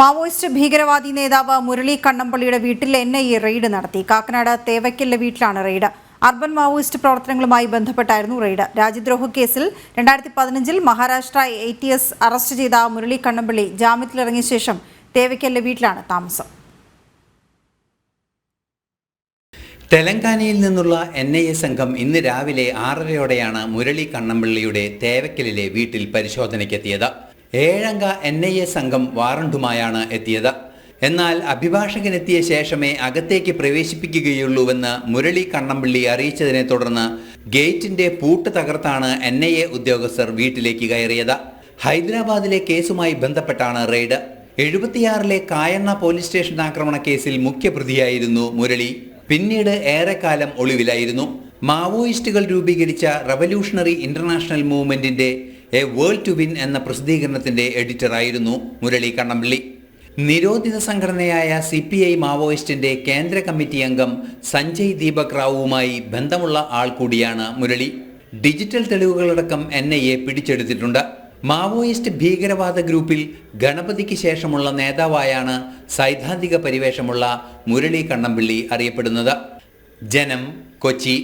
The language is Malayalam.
മാവോയിസ്റ്റ് ഭീകരവാദി നേതാവ് മുരളി കണ്ണമ്പള്ളിയുടെ വീട്ടിൽ എൻ ഐ എ റെയ്ഡ് നടത്തി. കാക്കനാട് തേവയ്ക്കലിലെ വീട്ടിലാണ് റെയ്ഡ്. അർബൻ മാവോയിസ്റ്റ് പ്രവർത്തനങ്ങളുമായി ബന്ധപ്പെട്ടായിരുന്നു റെയ്ഡ്. രാജ്യദ്രോഹ കേസിൽ രണ്ടായിരത്തി പതിനഞ്ചിൽ Maharashtra A T S arrest ചെയ്ത മുരളി കണ്ണമ്പള്ളി ജാമ്യത്തിലിറങ്ങിയ ശേഷം തേവയ്ക്കലിലെ വീട്ടിലാണ് താമസം. തെലങ്കാനയിൽ നിന്നുള്ള എൻ ഐ എ സംഘം ഇന്ന് രാവിലെ ആറരയോടെയാണ് മുരളി കണ്ണമ്പള്ളിയുടെ തേവയ്ക്കലിലെ വീട്ടിൽ പരിശോധനയ്ക്കെത്തിയത്. ഏഴംഗ എൻ ഐ എ സംഘം വാറണ്ടുമായാണ് എത്തിയത്. എന്നാൽ അഭിഭാഷകനെത്തിയ ശേഷമേ അകത്തേക്ക് പ്രവേശിപ്പിക്കുകയുള്ളൂവെന്ന് മുരളി കണ്ണമ്പള്ളി അറിയിച്ചതിനെ തുടർന്ന് ഗേറ്റിന്റെ പൂട്ട് തകർത്താണ് എൻ ഐ എ ഉദ്യോഗസ്ഥർ വീട്ടിലേക്ക് കയറിയത്. ഹൈദരാബാദിലെ കേസുമായി ബന്ധപ്പെട്ടാണ് റെയ്ഡ്. എഴുപത്തിയാറിലെ കായണ്ണ പോലീസ് സ്റ്റേഷൻ ആക്രമണ കേസിൽ മുഖ്യപ്രതിയായിരുന്നു മുരളി. പിന്നീട് ഏറെക്കാലം ഒളിവിലായിരുന്നു. മാവോയിസ്റ്റുകൾ രൂപീകരിച്ച റവല്യൂഷണറി ഇന്റർനാഷണൽ മൂവ്മെന്റിന്റെ എ വേൾഡ് ടു വിൻ എന്ന പ്രസിദ്ധീകരണത്തിന്റെ എഡിറ്ററായിരുന്നു മുരളി കണ്ണമ്പള്ളി. നിരോധിത സംഘടനയായ സി പി ഐ മാവോയിസ്റ്റിന്റെ കേന്ദ്ര കമ്മിറ്റി അംഗം സഞ്ജയ് ദീപക് റാവുവുമായി ബന്ധമുള്ള ആൾ കൂടിയാണ് മുരളി. ഡിജിറ്റൽ തെളിവുകളടക്കം എൻ ഐ എ പിടിച്ചെടുത്തിട്ടുണ്ട്. മാവോയിസ്റ്റ് ഭീകരവാദ ഗ്രൂപ്പിൽ ഗണപതിക്ക് ശേഷമുള്ള നേതാവായാണ് സൈദ്ധാന്തിക പരിവേഷമുള്ള മുരളി കണ്ണമ്പിള്ളി അറിയപ്പെടുന്നത്. ജനം കൊച്ചി.